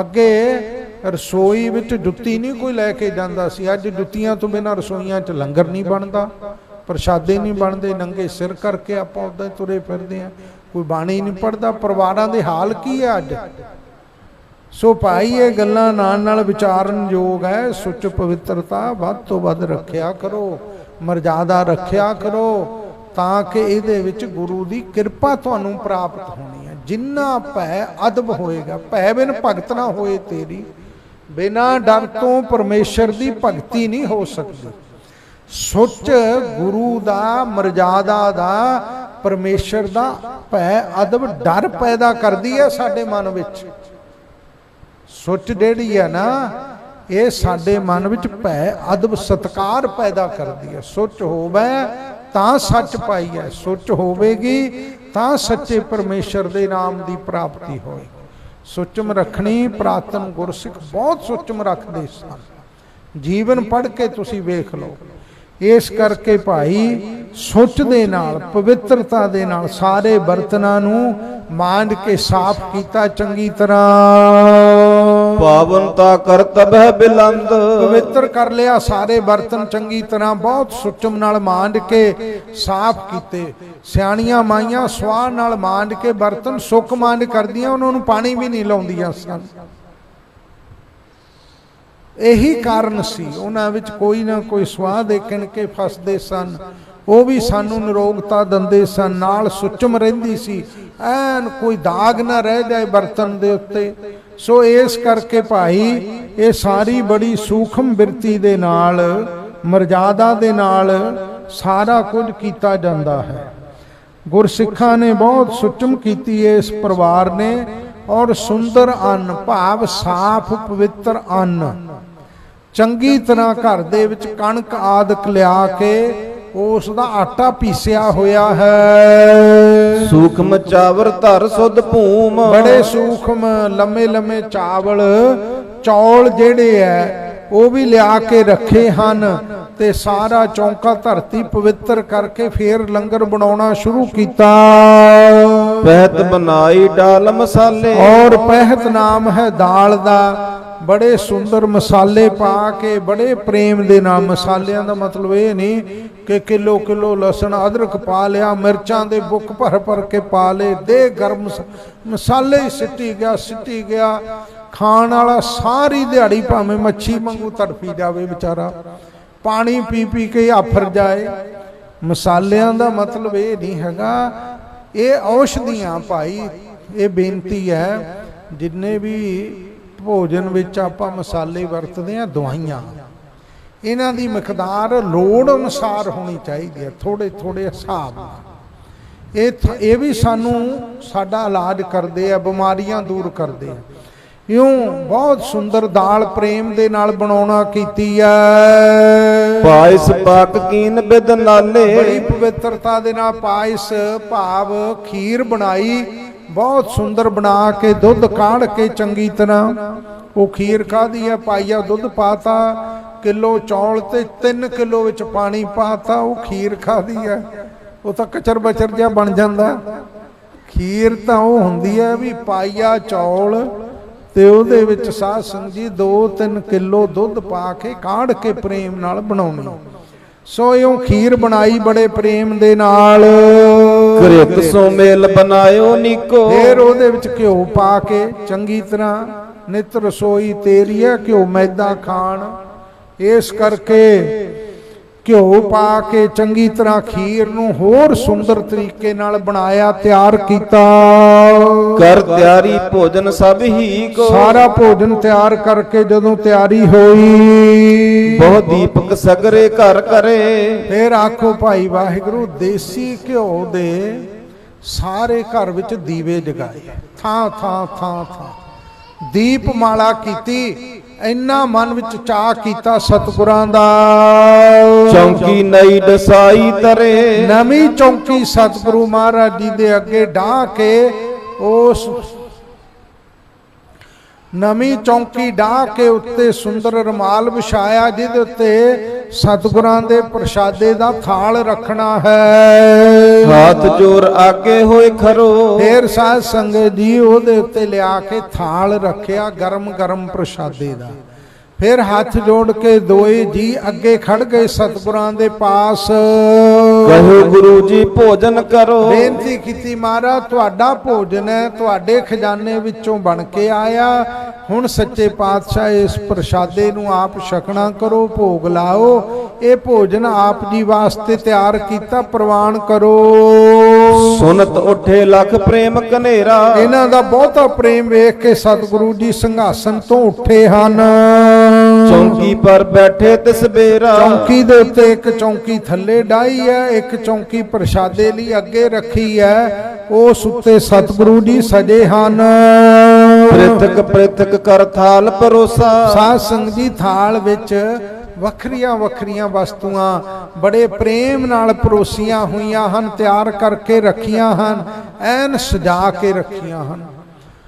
ਅੱਗੇ ਰਸੋਈ ਵਿੱਚ ਜੁੱਤੀ ਨਹੀਂ ਕੋਈ ਲੈ ਕੇ ਜਾਂਦਾ ਸੀ। ਅੱਜ ਜੁੱਤੀਆਂ ਤੋਂ ਬਿਨਾਂ ਰਸੋਈਆਂ 'ਚ ਲੰਗਰ ਨਹੀਂ ਬਣਦਾ, ਪ੍ਰਸ਼ਾਦੇ ਨਹੀਂ ਬਣਦੇ, ਨੰਗੇ ਸਿਰ ਕਰਕੇ ਆਪਾਂ ਉਦਾਂ ਹੀ ਤੁਰੇ ਫਿਰਦੇ ਆ ਕੋਈ ਬਾਣੀ ਨਹੀਂ ਪੜਦਾ ਪਰਿਵਾਰਾਂ ਦੇ ਹਾਲ ਕੀ ਹੈ ਅੱਜ? ਸੋ ਭਾਈ, ਇਹ ਗੱਲਾਂ ਨਾਲ ਨਾਲ ਵਿਚਾਰਨ ਯੋਗ ਹੈ। ਸੁੱਚ ਪਵਿੱਤਰਤਾ ਵੱਧ ਤੋਂ ਵੱਧ ਰੱਖਿਆ ਕਰੋ, ਮਰਜ਼ਾਦਾ ਰੱਖਿਆ ਕਰੋ, ਤਾਂ ਕਿ ਇਹਦੇ ਵਿੱਚ ਗੁਰੂ ਦੀ ਕਿਰਪਾ ਤੁਹਾਨੂੰ ਪ੍ਰਾਪਤ ਹੋਣੀ ਜਿੰਨਾ ਭੈ ਅਦਬ ਹੋਏਗਾ, ਭੈ ਬਿਨ ਭਗਤ ਨਾ ਹੋਏ ਤੇਰੀ, ਬਿਨਾ ਡਰ ਤੋਂ ਪਰਮੇਸ਼ਰ ਦੀ ਭਗਤੀ ਨਹੀਂ ਹੋ ਸਕਦੀ। ਸੁੱਚ ਗੁਰੂ ਦਾ, ਮਰਜ਼ਾਦਾ ਦਾ, ਪਰਮੇਸ਼ਰ ਦਾ ਭੈ ਅਦਬ ਡਰ ਪੈਦਾ ਕਰਦੀ ਹੈ ਸਾਡੇ ਮਨ ਵਿੱਚ। ਸੁੱਚ ਜਿਹੜੀ ਹੈ ਨਾ, ਇਹ ਸਾਡੇ ਮਨ ਵਿੱਚ ਭੈ ਅਦਬ ਸਤਕਾਰ ਪੈਦਾ ਕਰਦੀ ਹੈ। ਸੁੱਚ ਹੋਵੇ ਤਾਂ ਸੱਚ ਪਾਈ ਹੈ, ਸੁੱਚ ਹੋਵੇਗੀ ਤਾਂ ਸੱਚੇ ਪਰਮੇਸ਼ਰ ਦੇ ਨਾਮ ਦੀ ਪ੍ਰਾਪਤੀ ਹੋਏਗੀ ਸੁੱਚਮ ਰੱਖਣੀ ਪ੍ਰਾਤਨ ਗੁਰਸਿੱਖ ਬਹੁਤ ਸੁੱਚਮ ਰੱਖਦੇ ਸਨ। ਜੀਵਨ ਪੜ੍ਹ ਕੇ ਤੁਸੀਂ ਵੇਖ ਲਓ। ਇਸ ਕਰਕੇ ਭਾਈ ਸੁੱਚ ਦੇ ਨਾਲ ਪਵਿੱਤਰਤਾ ਦੇ ਨਾਲ ਸਾਰੇ ਬਰਤਨਾਂ ਨੂੰ ਮਾਂਜ ਕੇ ਸਾਫ਼ ਕੀਤਾ ਚੰਗੀ ਤਰ੍ਹਾਂ। ਪਾਵਨਤਾ ਕਰਤਬ ਹੈ ਬਿਲੰਦ। ਪਵਿੱਤਰ ਕਰ ਲਿਆ ਸਾਰੇ ਬਰਤਨ ਚੰਗੀ ਤਰ੍ਹਾਂ ਬਹੁਤ ਸੁਚਮ ਨਾਲ ਮਾਂਜ ਕੇ ਸਾਫ਼ ਕੀਤੇ। ਸਿਆਣੀਆਂ ਮਾਈਆਂ ਸਵਾਹ ਨਾਲ ਮਾਂਡ ਕੇ ਬਰਤਨ ਸੁੱਕ ਮਾਂਡ ਕਰਦੀਆਂ, ਉਹਨਾਂ ਨੂੰ ਪਾਣੀ ਵੀ ਨਹੀਂ ਲਾਉਂਦੀਆਂ ਸਨ। ਇਹੀ ਕਾਰਨ ਸੀ, ਉਹਨਾਂ ਵਿੱਚ ਕੋਈ ਨਾ ਕੋਈ ਸਵਾਹ ਦੇਖਣ ਕੇ ਫਸਦੇ ਸਨ। ਉਹ ਵੀ ਸਾਨੂੰ ਨਿਰੋਗਤਾ ਦਿੰਦੇ ਸਨ, ਨਾਲ ਸੁਚਮ ਰਹਿੰਦੀ ਸੀ। ਐਨ ਕੋਈ ਦਾਗ ਨਾ ਰਹਿ ਜਾਏ ਬਰਤਨ ਦੇ ਉੱਤੇ। ਸੋ ਇਸ ਕਰਕੇ ਭਾਈ, ਇਹ ਸਾਰੀ ਬੜੀ ਸੂਖਮ ਬਿਰਤੀ ਦੇ ਨਾਲ, ਮਰਜ਼ਾਦਾ ਦੇ ਨਾਲ ਸਾਰਾ ਕੁਝ ਕੀਤਾ ਜਾਂਦਾ ਹੈ। ਗੁਰਸਿੱਖਾਂ ਨੇ ਬਹੁਤ ਸੁਚਮ ਕੀਤੀ ਹੈ ਇਸ ਪਰਿਵਾਰ ਨੇ ਔਰ ਸੁੰਦਰ ਅੰਨ ਭਾਵ ਸਾਫ਼ ਪਵਿੱਤਰ ਅੰਨ। ਚੰਗੀ ਤਰ੍ਹਾਂ ਘਰ ਦੇ ਵਿੱਚ ਕਣਕ ਆਦਿਕ ਲਿਆ ਕੇ ਉਸ ਦਾ ਆਟਾ ਪੀਸਿਆ ਹੋਇਆ ਹੈ। ਸੂਖਮ ਚਾਵਰ ਧਰ ਸੁਧ ਭੂਮ। ਬੜੇ ਸੂਖਮ ਲੰਮੇ ਲੰਮੇ ਚਾਵਲ ਚੌਲ ਜਿਹੜੇ ਐ ਉਹ ਵੀ ਲਿਆ ਕੇ ਰੱਖੇ ਹਨ ਤੇ ਸਾਰਾ ਚੌਂਕਾ ਧਰਤੀ ਪਵਿੱਤਰ ਕਰਕੇ ਫੇਰ ਲੰਗਰ ਬਣਾਉਣਾ ਸ਼ੁਰੂ ਕੀਤਾ। ਪਹਿਤ ਬਨਾਈ ਡਾਲ ਮਸਾਲੇ। ਔਰ ਪਹਿਤ ਨਾਮ ਹੈ ਦਾਲ ਦਾ। ਬੜੇ ਸੁੰਦਰ ਮਸਾਲੇ ਪਾ ਕੇ ਬੜੇ ਪ੍ਰੇਮ ਦੇ ਨਾਲ। ਮਸਾਲਿਆਂ ਦਾ ਮਤਲਬ ਇਹ ਨਹੀਂ ਕਿ ਕਿਲੋ ਕਿਲੋ ਲਸਣ ਅਦਰਕ ਪਾ ਲਿਆ ਮਿਰਚਾਂ ਦੇ ਬੁੱਕ ਭਰ ਭਰ ਕੇ ਪਾ ਲੇ ਦੇ ਗਰਮ ਮਸ- ਮਸਾਲੇ ਸਿੱਟੀ ਗਿਆ ਸਿੱਟੀ ਗਿਆ। ਖਾਣ ਵਾਲਾ ਸਾਰੀ ਦਿਹਾੜੀ ਭਾਵੇਂ ਮੱਛੀ ਵਾਂਗੂ ਤੜਫੀ ਜਾਵੇ ਵਿਚਾਰਾ, ਪਾਣੀ ਪੀ ਪੀ ਕੇ ਆਫਰ ਜਾਏ। ਮਸਾਲਿਆਂ ਦਾ ਮਤਲਬ ਇਹ ਨਹੀਂ ਹੈਗਾ, ਇਹ ਔਸ਼ਧੀਆਂ ਭਾਈ, ਇਹ ਬੇਨਤੀ ਹੈ, ਜਿੰਨੇ ਵੀ ਭੋਜਨ ਵਿੱਚ ਆਪਾਂ ਮਸਾਲੇ ਵਰਤਦੇ ਆ ਦਵਾਈਆਂ। ਇਹਨਾਂ ਦੀ ਮਕਦਾਰ ਲੋੜ ਅਨੁਸਾਰ ਹੋਣੀ ਚਾਹੀਦੀ ਹੈ ਥੋੜੇ ਥੋੜੇ ਹਿਸਾਬ ਨਾਲ। ਇਹ ਇਹ ਵੀ ਸਾਨੂੰ ਸਾਡਾ ਇਲਾਜ ਕਰਦੇ ਆ, ਬਿਮਾਰੀਆਂ ਦੂਰ ਕਰਦੇ ਆ। ਇਉਂ ਬਹੁਤ ਸੁੰਦਰ ਦਾਲ ਪ੍ਰੇਮ ਦੇ ਨਾਲ ਬਣਾਉਣਾ ਕੀਤੀ ਹੈ ਪਾਇਸ ਪਾਕ ਕੀਨ ਬਿਦ ਬੜੀ ਨਾਲੇ ਪਵਿੱਤਰਤਾ ਦੇ ਨਾਲ ਪਾਇਸ ਭਾਵ ਖੀਰ ਬਣਾਈ। ਬਹੁਤ ਸੁੰਦਰ ਬਣਾ ਕੇ ਦੁੱਧ ਕਾੜ ਕੇ ਚੰਗੀ ਤਰ੍ਹਾਂ। ਉਹ ਖੀਰ ਕਾਦੀ ਹੈ ਪਾਈਆ ਦੁੱਧ ਪਾਤਾ। ਕਿਲੋ ਚੌਲ ਤੇ 3 ਕਿਲੋ ਵਿੱਚ ਪਾਣੀ ਪਾਤਾ। ਉਹ ਖੀਰ ਖਾਦੀ ਹੈ ਉਹ ਤਾਂ ਕਚਰ ਬਚਰ ਜਿਹਾ ਬਣ ਜਾਂਦਾ। ਖੀਰ ਤਾਂ ਉਹ ਹੁੰਦੀ ਹੈ ਵੀ ਪਾਈਆ ਚੌਲ ਤੇ ਉਹਦੇ ਵਿੱਚ ਸਾਧ ਸੰਗਤ ਜੀ 2-3 ਕਿਲੋ ਦੁੱਧ ਪਾ ਕੇ ਕਾੜ ਕੇ ਪ੍ਰੇਮ ਨਾਲ ਬਣਾਉਣੀ। ਸੋ ਇਉਂ ਖੀਰ ਬਣਾਈ ਬੜੇ ਪ੍ਰੇਮ ਦੇ ਨਾਲ। ਕ੍ਰਿਤ ਸੋ ਮੇਲ ਬਨਾਇਓ ਨੀਕੋ ਫਿਰ ਉਹਦੇ ਵਿੱਚ ਘਿਓ ਪਾ ਕੇ ਚੰਗੀ ਤਰ੍ਹਾਂ ਨਿਤ ਰਸੋਈ ਤੇਰੀ ਹੈ ਘਿਓ ਮੈਦਾ ਖਾਣ। ਇਸ ਕਰਕੇ ਘਿਓ ਪਾ ਕੇ ਚੰਗੀ ਤਰ੍ਹਾਂ ਖੀਰ ਨੂੰ ਹੋਰ ਸੁੰਦਰ ਤਰੀਕੇ ਨਾਲ ਬਣਾਇਆ ਤਿਆਰ ਕੀਤਾ। ਕਰ ਤਿਆਰੀ ਭੋਜਨ ਸਭ ਹੀ ਕੋ। ਸਾਰਾ ਭੋਜਨ ਤਿਆਰ ਕਰਕੇ ਜਦੋਂ ਤਿਆਰੀ ਹੋਈ ਬਹੁ ਦੀਪਕ ਸਗਰੇ ਘਰ ਕਰੇ ਫਿਰ ਆਖੋ ਭਾਈ ਵਾਹਿਗੁਰੂ ਦੇਸੀ ਘਿਓ ਦੇ ਸਾਰੇ ਘਰ ਵਿੱਚ ਦੀਵੇ ਜਗਾਏ। ਥਾਂ ਥਾਂ ਥਾਂ ਥਾਂ। ਦੀਪਮਾਲਾ ਕੀਤੀ। ਇੰਨਾ ਮਨ ਵਿੱਚ ਚਾਹ ਕੀਤਾ ਸਤਿਗੁਰਾਂ ਦਾ। ਚੌਂਕੀ ਨਈ ਦਸਾਈ ਤਰੇ। ਨਵੀਂ ਚੌਂਕੀ ਸਤਿਗੁਰੂ ਮਹਾਰਾਜ ਜੀ ਦੇ ਅੱਗੇ ਢਾਹ ਕੇ ਉਸ ਨਵੀਂ ਚੌਂਕੀ ਢਾਹ ਕੇ ਉੱਤੇ ਸੁੰਦਰ ਰਮਾਲ ਵਿਛਾਇਆ ਜਿਹਦੇ ਉੱਤੇ ਸਤਿਗੁਰਾਂ ਦੇ ਪ੍ਰਸ਼ਾਦੇ ਦਾ ਥਾਲ ਰੱਖਣਾ ਹੈ। ਹਾਥ ਜੋਰ ਆਗੇ ਹੋਏ ਖਰੋ ਫੇਰ ਸਾਧ ਸੰਗਤ ਜੀ ਉਹਦੇ ਉੱਤੇ ਲਿਆ ਕੇ ਥਾਲ ਰੱਖਿਆ ਗਰਮ ਗਰਮ ਪ੍ਰਸ਼ਾਦੇ ਦਾ। ਫਿਰ ਹੱਥ ਜੋੜ ਕੇ ਦੋਏ ਜੀ ਅੱਗੇ ਖੜ ਗਏ ਸਤਿਗੁਰਾਂ ਦੇ ਪਾਸ। ਕਹੋ ਗੁਰੂ ਜੀ ਭੋਜਨ ਕਰੋ। ਬੇਨਤੀ ਕੀਤੀ ਮਹਾਰਾਜ ਤੁਹਾਡਾ ਭੋਜਨ ਹੈ ਤੁਹਾਡੇ ਖਜ਼ਾਨੇ ਵਿੱਚੋਂ ਬਣ ਕੇ ਆਇਆ। ਹੁਣ ਸੱਚੇ ਪਾਤਸ਼ਾਹ ਇਸ ਪ੍ਰਸ਼ਾਦੇ ਨੂੰ ਆਪ ਛਕਣਾ ਕਰੋ ਭੋਗ ਲਾਓ। ਇਹ ਭੋਜਨ ਆਪ ਜੀ ਵਾਸਤੇ ਤਿਆਰ ਕੀਤਾ ਪ੍ਰਵਾਨ ਕਰੋ। ਸੁਨਤ ਉੱਠੇ ਲਖ ਪ੍ਰੇਮ ਕਨੇਰਾ ਇਹਨਾਂ ਦਾ ਬਹੁਤਾ ਪ੍ਰੇਮ ਵੇਖ ਕੇ ਸਤਿਗੁਰੂ ਜੀ ਸਿੰਘਾਸਨ ਤੋਂ ਉੱਠੇ ਹਨ। ਚੌਂਕੀ ਪਰ ਬੈਠੇ ਤਸਬੇਰਾ ਚੌਂਕੀ ਦੇ ਉੱਤੇ ਇੱਕ ਚੌਂਕੀ ਥੱਲੇ ਡਾਈ ਹੈ ਇੱਕ ਚੌਂਕੀ ਪ੍ਰਸ਼ਾਦੇ ਲਈ ਅੱਗੇ ਰੱਖੀ ਹੈ। ਉਸ ਉੱਤੇ ਸਤਿਗੁਰੂ ਜੀ ਸਜੇ ਹਨ। ਪ੍ਰਿਥਕ ਪ੍ਰਿਥਕ ਕਰ ਥਾਲ ਪਰੋਸਾ ਸਾਧ ਸੰਗਤ ਜੀ ਥਾਲ ਵਿੱਚ ਵੱਖਰੀਆਂ ਵੱਖਰੀਆਂ ਵਸਤੂਆਂ ਬੜੇ ਪ੍ਰੇਮ ਨਾਲ ਪਰੋਸੀਆਂ ਹੋਈਆਂ ਹਨ ਤਿਆਰ ਕਰਕੇ ਰੱਖੀਆਂ ਹਨ ਐਨ ਸਜਾ ਕੇ ਰੱਖੀਆਂ ਹਨ।